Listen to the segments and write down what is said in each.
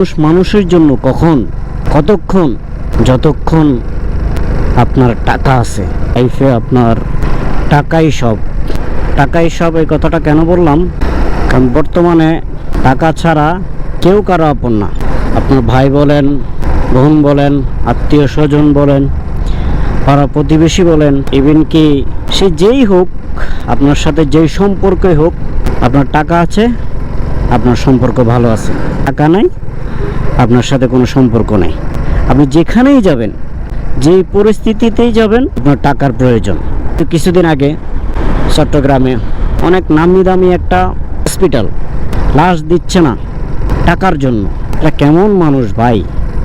মানুষ মানুষের জন্য কখন, কতক্ষণ, যতক্ষণ আপনার টাকা আছে লাইফে আপনার টাকাই সব। টাকাই সব, এই কথাটা কেন বললাম? কারণ বর্তমানে টাকা ছাড়া কেউ কারও আপন না। আপনার ভাই বলেন, বোন বলেন, আত্মীয় স্বজন বলেন, পাড়া প্রতিবেশী বলেন ইভেন কি সে যেই হোক, আপনার সাথে যেই সম্পর্কই হোক, আপনার টাকা আছে, আপনার সম্পর্ক ভালো আছে। টাকা নাই আপনার সাথে কোনো সম্পর্ক নেই। আপনি যেখানেই যাবেন যে পরিস্থিতিতেই যাবেন, আপনার টাকার প্রয়োজন। তো কিছুদিন আগে চট্টগ্রামে অনেক নামি দামি একটা হসপিটাল লাশ দিচ্ছে না টাকার জন্য। এটা কেমন মানুষ ভাই?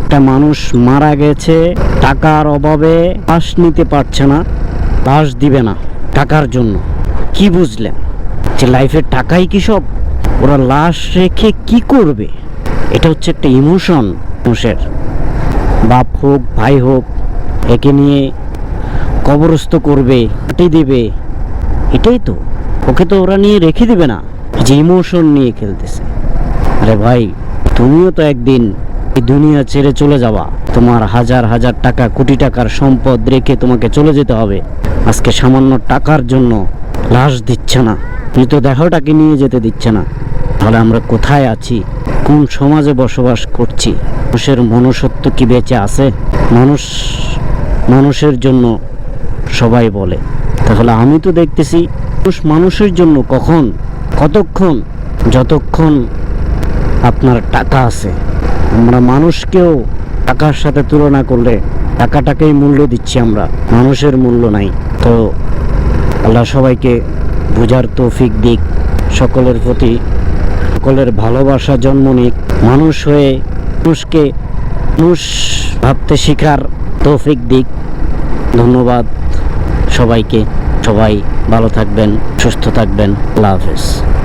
একটা মানুষ মারা গেছে, টাকার অভাবে লাশ নিতে পারছে না, লাশ দিবে না টাকার জন্য। কি বুঝলেন? যে লাইফের টাকাই কি সব? ওরা লাশ রেখে কি করবে? এটা হচ্ছে একটা ইমোশন মানুষের। বাপ হোক, ভাই হোক, একে নিয়ে কবরস্থ করবে কাটি দেবে। এটাই তো। ওকে তো ওরা নিয়ে রেখে দেবে না। যে ইমোশন নিয়ে খেলতেছে। আরে ভাই, তুমিও তো একদিন এই দুনিয়া ছেড়ে চলে যাবা। তোমার হাজার হাজার টাকা, কোটি টাকার সম্পদ রেখে তোমাকে চলে যেতে হবে। আজকে সামান্য টাকার জন্য লাশ দিচ্ছে না। মৃত দেহটাকে নিয়ে যেতে দিচ্ছে না। তাহলে আমরা কোথায় আছি? কোন সমাজে বসবাস করছি? মানুষের মনুষ্যত্ব কি বেঁচে আছে? মানুষ, মানুষের জন্য সবাই বলে। তাহলে আমি তো দেখতেছি, মানুষ মানুষের জন্য কখন, কতক্ষণ, যতক্ষণ আপনার টাকা আছে। আমরা মানুষকেও টাকার সাথে তুলনা করলে টাকাটাকেই মূল্য দিচ্ছি আমরা। মানুষের মূল্য নাই। তো আল্লাহ সবাইকে বোঝার তৌফিক দিক। সকলের প্রতি সকলের ভালোবাসা জন্ম নিক। মানুষ হয়ে মানুষকে মানুষ ভাবতে শিখার তৌফিক দিক। ধন্যবাদ সবাইকে। সবাই ভালো থাকবেন, সুস্থ থাকবেন। আল্লাহ হাফেজ।